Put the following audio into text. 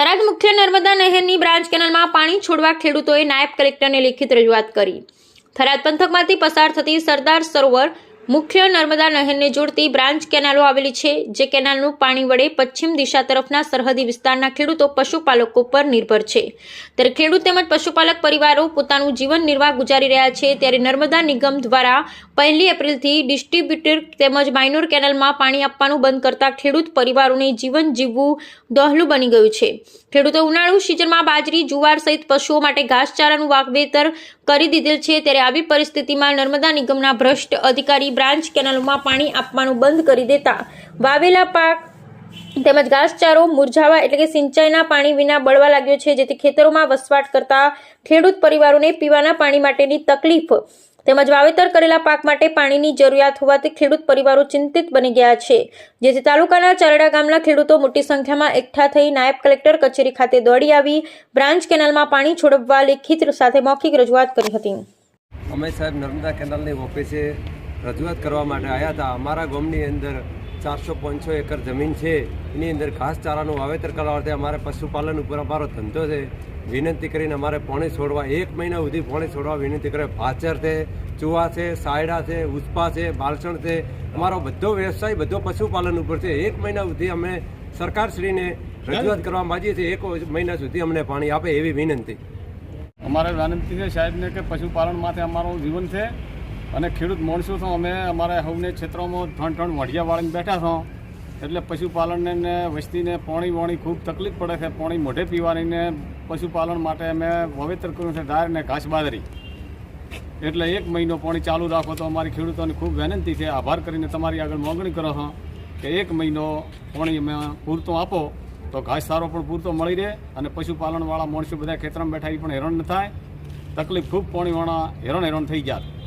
થરાદ મુખ્ય નર્મદા નહેરની બ્રાન્ચ કેનાલમાં પાણી છોડવા ખેડૂતોએ નાયબ કલેક્ટરને લેખિત રજૂઆત કરી. થરાદ પંથકમાંથી પસાર થતી સરદાર સરોવર મુખ્ય નર્મદા નહેરને જોડતી બ્રાન્ચ કેનાલો આવેલી છે. જે કેનાલનું પાણી વડે પશ્ચિમ દિશા તરફના સરહદી વિસ્તારના ખેડૂતો, પશુપાલકો પર નિર્ભર છે. ત્યારે ખેડૂત તેમજ પશુપાલક પરિવારો પોતાનું જીવન નિર્વાહ ગુજારી રહ્યા છે. ત્યારે નર્મદા નિગમ દ્વારા પહેલી એપ્રિલથી ડિસ્ટ્રીબ્યુટર તેમજ માઇનોર કેનાલમાં પાણી આપવાનું બંધ કરતા ખેડૂત પરિવારોને જીવન જીવવું દોહલું બની ગયું છે. ખેડૂતો ઉનાળુ સિઝનમાં બાજરી, જુવાર સહિત પશુઓ માટે ઘાસચારાનું વાવેતર કરી દીધેલ છે. ત્યારે આવી પરિસ્થિતિમાં નર્મદા નિગમના ભ્રષ્ટ અધિકારી બ્રાન્ચ કેનાલોમાં પાણી આપવાનું બંધ કરી દેતા. વાવેલા પાક તેમજ ઘાસચારો મુરઝાવા એટલે કે સિંચાઈના પાણી વિના બળવા લાગ્યો છે, જેથી ખેતરોમાં વસવાટ કરતા ખેડૂત પરિવારોને પીવાના પાણી માટેની તકલીફ. તેમજ વાવેતર કરેલા પાક માટે પાણીની જરૂરિયાત હોવાથી ખેડૂત પરિવારો ચિંતિત બની ગયા છે. જેથી તાલુકાના ચારડા ગામના ખેડૂતો મોટી સંખ્યામાં એકઠા થઈ નાયબ કલેક્ટર કચેરી ખાતે દોડી આવી, બ્રાન્ચ કેનાલમાં પાણી છોડવા લેખિત સાથે મૌખિક રજૂઆત કરી હતી. અમે સાહેબ નર્મદા કેનાલની ઓફિસે રજૂઆત કરવા માટે આવ્યા હતા. અમારા ગામની અંદર ચારસો પાંચસો એકર જમીન છે. એની અંદર ઘાસચારાનું વાવેતર કરવા માટે અમારે પશુપાલન ઉપર અમારો ધંધો છે. વિનંતી કરીને અમારે પાણી છોડવા, એક મહિના સુધી પાણી છોડવા વિનંતી કરે. ભાચર છે, ચુવા છે, સાયડા છે, ઉસ્પા છે, બાલસણ છે. અમારો બધો વ્યવસાય, બધો પશુપાલન ઉપર છે. એક મહિના સુધી અમે સરકારશ્રીને રજૂઆત કરવા માંગીએ છીએ. એક મહિના સુધી અમને પાણી આપે એવી વિનંતી. અમારે વિનંતી છે સાહેબને કે પશુપાલન માટે અમારું જીવન છે. અને ખેડૂત માણસો છો, અમે અમારે સૌને ક્ષેત્રોમાં ત્રણ ત્રણ વઢિયા વાળીને બેઠા છો. એટલે પશુપાલનને ને વસ્તીને પાણી વાણી ખૂબ તકલીફ પડે છે, પાણી મોઢે પીવાની ને પશુપાલન માટે અમે વાવેતર કર્યું છે ડાયર ને ઘાસ બાજરી. એટલે એક મહિનો પાણી ચાલુ રાખો તો અમારી ખેડૂતોની ખૂબ વિનંતી છે. આભાર કરીને તમારી આગળ માગણી કરો છો કે એક મહિનો પાણી અમે પૂરતો આપો તો ઘાસચારો પણ પૂરતો મળી રહે અને પશુપાલનવાળા માણસો બધા ખેતરમાં બેઠા એ પણ હેરાન ન થાય. તકલીફ ખૂબ પાણીવાળા હેરાન હેરાન થઈ ગયા